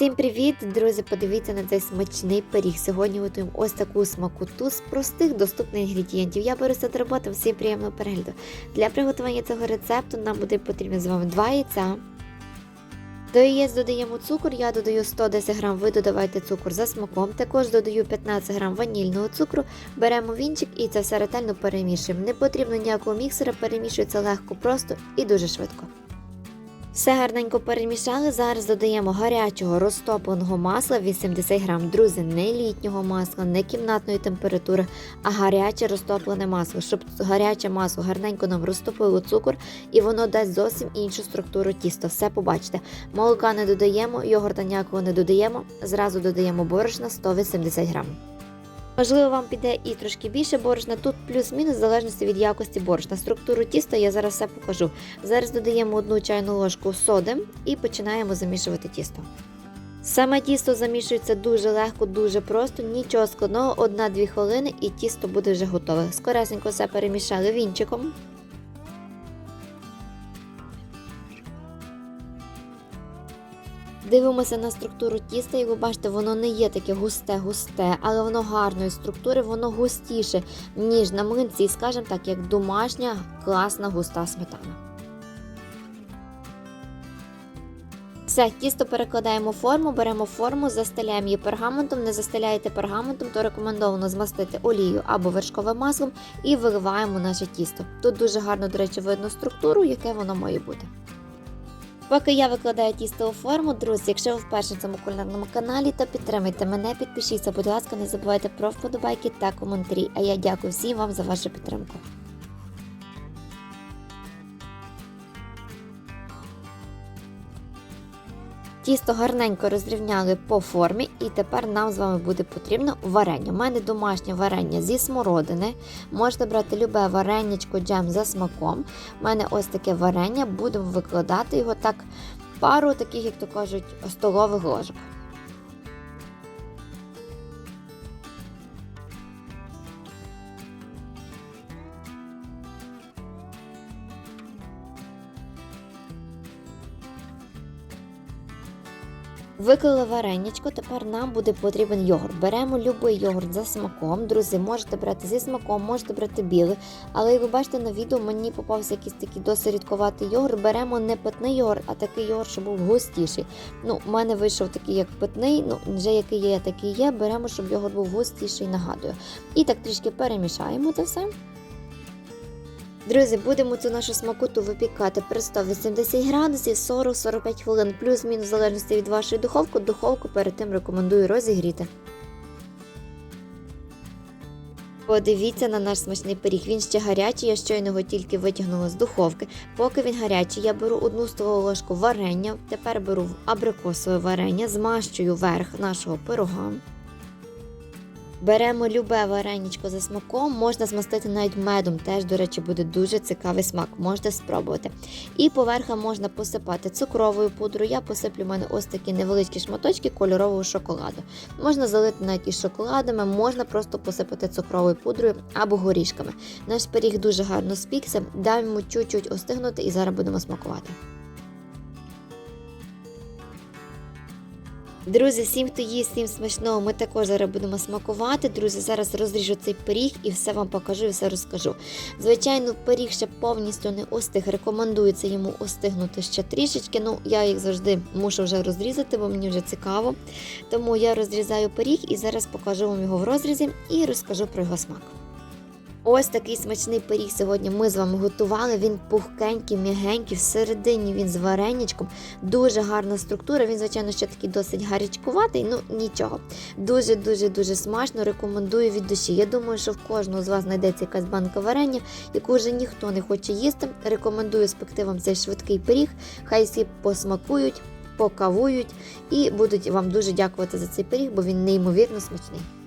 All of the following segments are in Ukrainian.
Всім привіт, друзі! Подивіться на цей смачний пиріг. Сьогодні готуємо ось таку смакоту з простих доступних інгредієнтів. Я беруся до роботи, всім приємного перегляду. Для приготування цього рецепту нам буде потрібно з вами 2 яйця. До яєць додаємо цукор, я додаю 110 г, ви додавайте цукор за смаком. Також додаю 15 г ванільного цукру, беремо вінчик і це все ретельно перемішуємо. Не потрібно ніякого міксера, перемішується легко, просто і дуже швидко. Все гарненько перемішали. Зараз додаємо гарячого розтопленого масла 80 грам. Друзі, не літнього масла, не кімнатної температури, а гаряче розтоплене масло, щоб гаряче масло гарненько нам розтопило цукор і воно дасть зовсім іншу структуру тіста. Все побачите. Молока не додаємо, йогурта ніякого не додаємо. Зразу додаємо борошна 180 грам. Можливо, вам піде і трошки більше борошна. Тут плюс-мінус в залежності від якості борошна. Структуру тіста я зараз все покажу. Зараз додаємо одну чайну ложку соди і починаємо замішувати тісто. Саме тісто замішується дуже легко, дуже просто, нічого складного, 1-2 хвилини і тісто буде вже готове. Скоресенько все перемішали вінчиком. Дивимося на структуру тіста, і ви бачите, воно не є таке густе-густе, але воно гарної структури, воно густіше, ніж на млинці, скажімо так, як домашня класна густа сметана. Все, тісто перекладаємо в форму, беремо форму, застеляємо її пергаментом. Не застеляєте пергаментом, то рекомендовано змастити олією або вершковим маслом і виливаємо наше тісто. Тут дуже гарно, до речі, видно структуру, яке воно має бути. Поки я викладаю тісто у форму, друзі, якщо ви вперше на цьому кулінарному каналі, то підтримайте мене, підпишіться, будь ласка, не забувайте про вподобайки та коментарі. А я дякую всім вам за вашу підтримку. Тісто гарненько розрівняли по формі, і тепер нам з вами буде потрібно варення. У мене домашнє варення зі смородини. Можете брати любе вареннячко джем за смаком. У мене ось таке варення, будемо викладати його так пару таких, як то кажуть, столових ложок. Виклали варенячко, тепер нам буде потрібен йогурт. Беремо будь-який йогурт за смаком. Друзі, можете брати зі смаком, можете брати білий. Але як ви бачите на відео, мені попався якийсь такий досить рідковатий йогурт. Беремо не питний йогурт, а такий йогурт, щоб був густіший. Ну, У мене вийшов такий, як питний, ну вже який є, такий є. Беремо, щоб йогурт був густіший, нагадую. І так трішки перемішаємо це все. Друзі, будемо цю нашу смакоту випікати при 180 градусів 40-45 хвилин, плюс-мінус в залежності від вашої духовки. Духовку перед тим рекомендую розігріти. Подивіться на наш смачний пиріг. Він ще гарячий, я щойно його тільки витягнула з духовки. Поки він гарячий, я беру одну столову ложку варення, тепер беру абрикосове варення, змащую верх нашого пирога. Беремо любе вареничко за смаком, можна змастити навіть медом, теж, до речі, буде дуже цікавий смак, можете спробувати. І поверха можна посипати цукровою пудрою. Я посиплю в мене ось такі невеличкі шматочки кольорового шоколаду. Можна залити навіть із шоколадами, можна просто посипати цукровою пудрою або горішками. Наш пиріг дуже гарно спікся, даємо йому чуть-чуть остигнути і зараз будемо смакувати. Друзі, всім, хто їсть, всім смачного, ми також зараз будемо смакувати. Друзі, зараз розріжу цей пиріг і все вам покажу і все розкажу. Звичайно, пиріг ще повністю не остиг. Рекомендується йому остигнути ще трішечки. Ну, я як завжди мушу вже розрізати, бо мені вже цікаво. Тому я розрізаю пиріг і зараз покажу вам його в розрізі і розкажу про його смак. Ось такий смачний пиріг сьогодні ми з вами готували. Він пухкенький, м'ягенький, всередині він з вареничком. Дуже гарна структура. Він, звичайно, ще такий досить гарячкуватий, ну нічого. Дуже-дуже дуже смачно. Рекомендую від душі. Я думаю, що в кожного з вас знайдеться якась банка варення, яку вже ніхто не хоче їсти. Рекомендую спекти вам цей швидкий пиріг. Хай всі посмакують, покавують і будуть вам дуже дякувати за цей пиріг, бо він неймовірно смачний.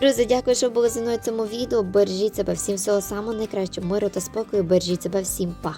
Друзі, дякую, що були зі мною в цьому відео. Бережіть себе всім всього самого найкращого, миру та спокою. Бережіть себе всім, па!